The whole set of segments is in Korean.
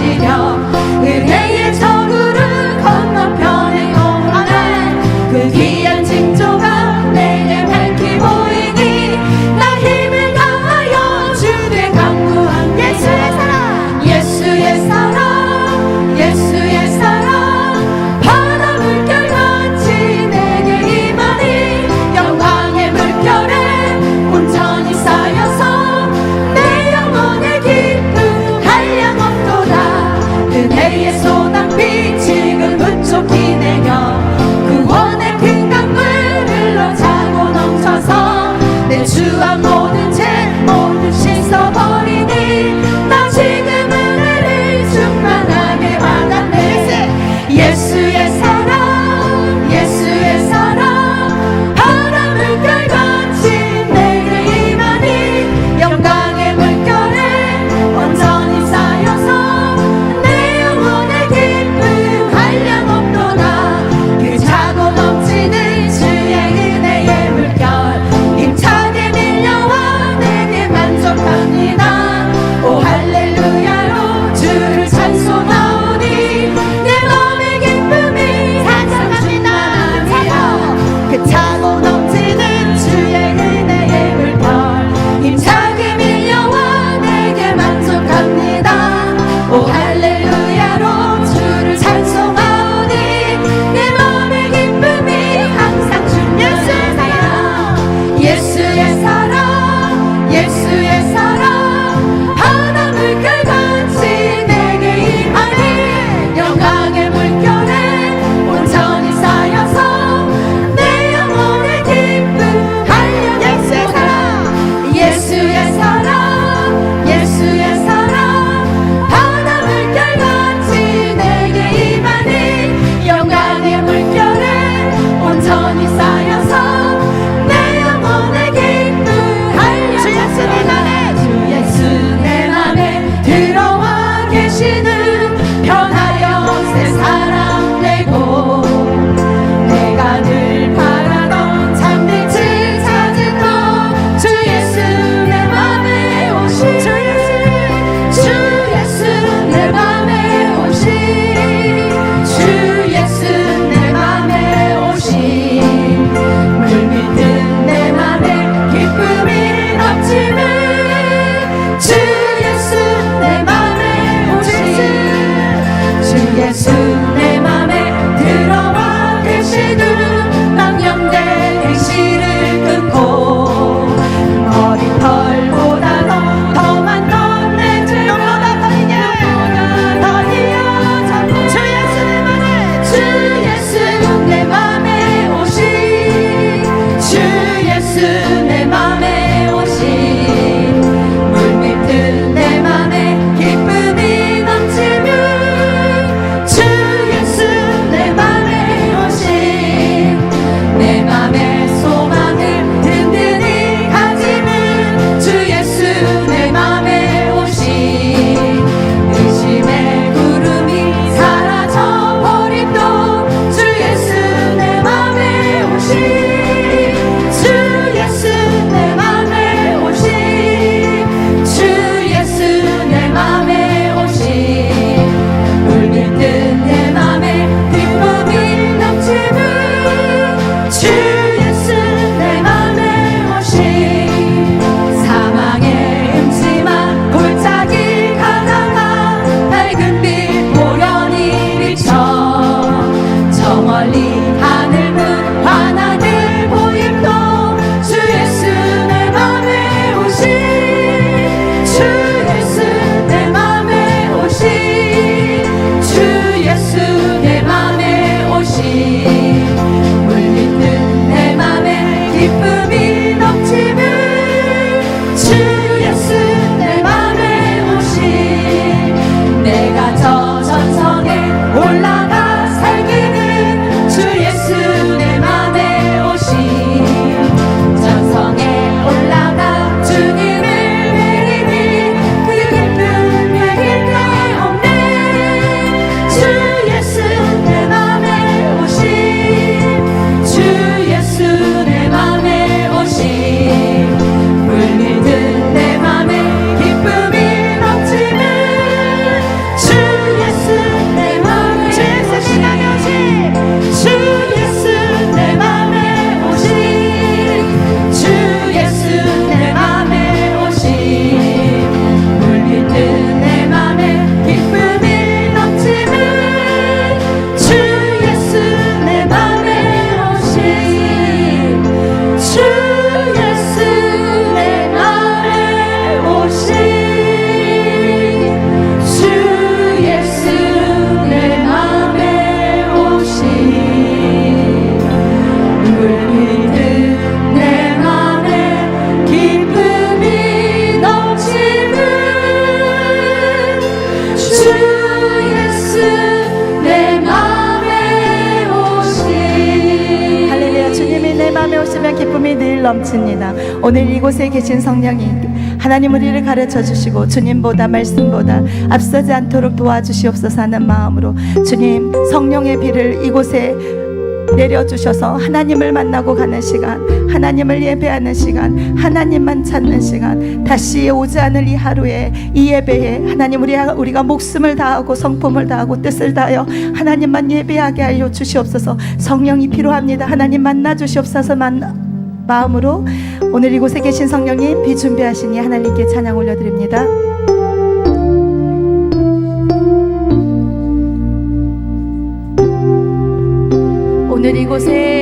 마시 계신 성령이 하나님 우리를 가르쳐 주시고 주님보다 말씀보다 앞서지 않도록 도와주시옵소서 하는 마음으로 주님 성령의 비를 이곳에 내려주셔서 하나님을 만나고 가는 시간, 하나님을 예배하는 시간, 하나님만 찾는 시간, 다시 오지 않을 이 하루에 이 예배에 하나님 우리 우리가 목숨을 다하고 성품을 다하고 뜻을 다하여 하나님만 예배하게 하여 주시옵소서. 성령이 필요합니다. 하나님 만나 주시옵소서. 만 마음으로 오늘 이곳에 계신 성령님 비 준비하시니 하나님께 찬양 올려드립니다. 오늘 이곳에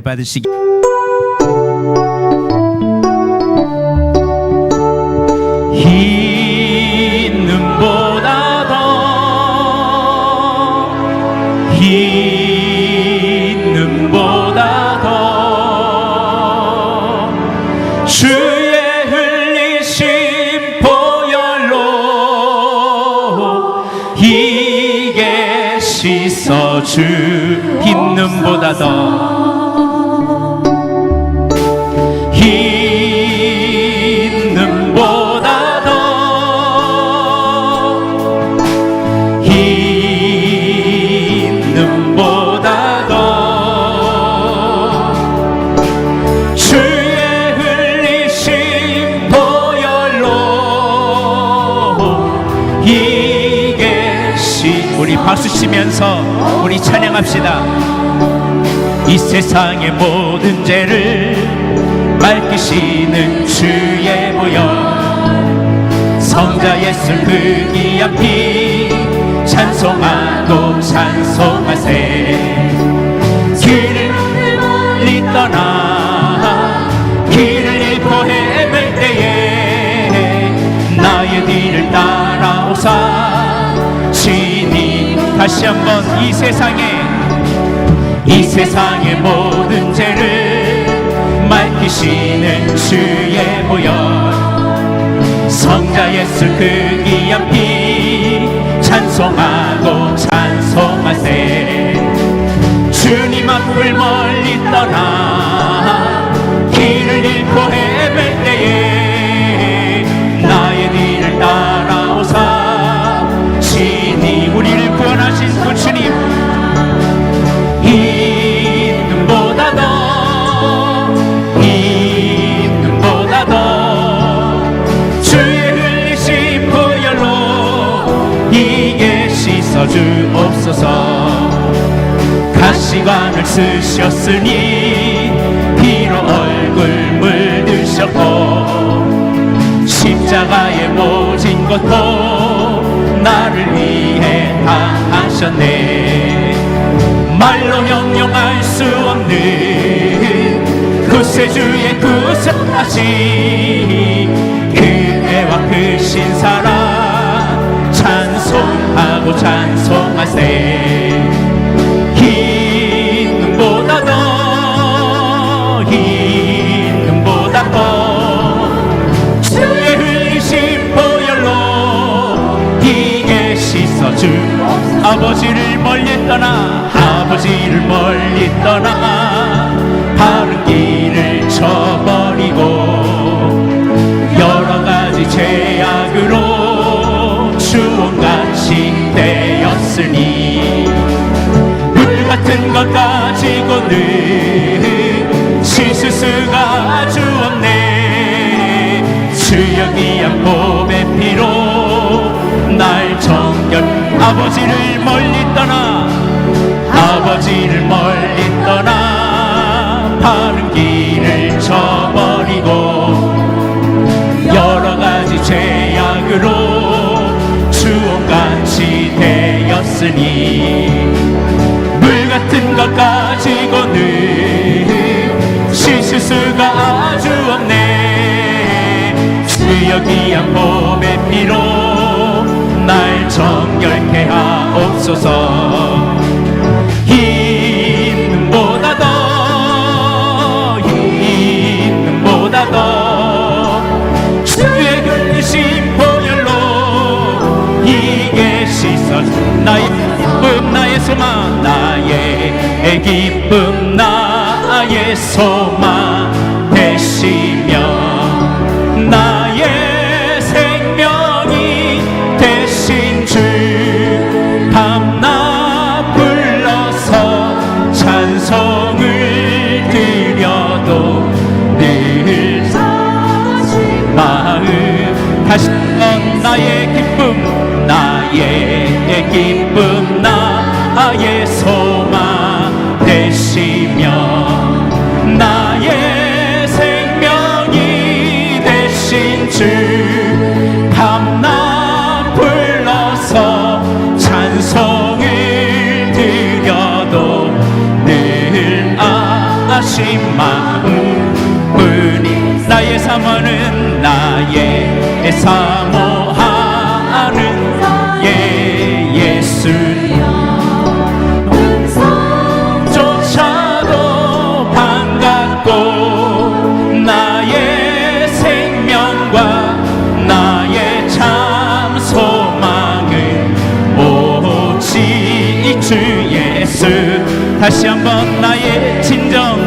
받으시기 흘리신 보혈로 이게 씻어주 흰 눈보다 더 박수 치면서 우리 찬양합시다. 이 세상의 모든 죄를 맑히시는 주의 보혈 성자 예수 그 귀한 피 찬송하고 찬송하세. 길을 멀리 떠나 다시 한번 이 세상에. 이 세상의 모든 죄를 맑히시는 주의 보혈. 성자 예수 그 귀한 피 찬송하고 찬송하세. 주님 앞을 멀리 떠나 길을 잃고 헤맬 시관을 쓰셨으니 피로 얼굴 물드셨고 십자가의 모진 것도 나를 위해 당하셨네. 말로 형용할 수 없는 구세주의 구속하신 그애와 크신 사랑 찬송하고 찬송하세 아버지를 멀리 떠나 아버지를 멀리 떠나 바른 길을 쳐버리고 여러 가지 죄악으로 주원같이 되었으니 물 같은 것 가지고는 씻을 수가 아주 없네 아버지를 멀리 떠나 아버지를 멀리 떠나 바른 길을 쳐버리고 여러 가지 죄악으로 주원같이 되었으니 물 같은 것 가지고는 씻을 수가 아주 없네. 주여 귀한 피로 날 정결케 하옵소서. 흰 눈보다 더흰 눈보다 더. 주의 흘리신 보혈로 이게 씻어 나의 기쁨 나의 소망 나의 기쁨 나의 소망. 되시 기쁨 나의 기쁨 나의 소망 되시며 나의 생명이 되신 주 밤낮 불러서 찬송을 드려도 늘 아심 다시 한번 나의 진정.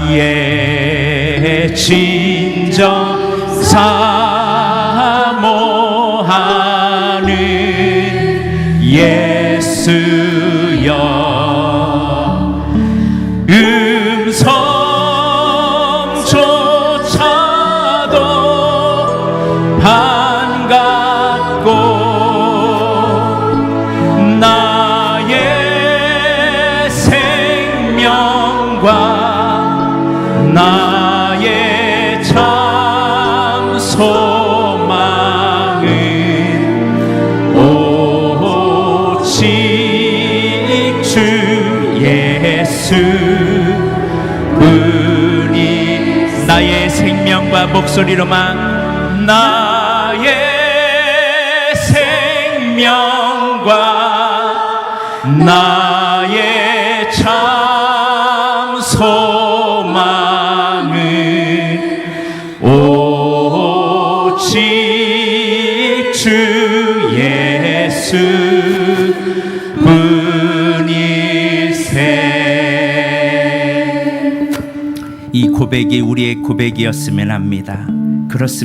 나의 진정 사 소리로만 목소리로만 나의 생명과 나의 참 고백이 우리의 고백이었으면 합니다. 그렇습니다.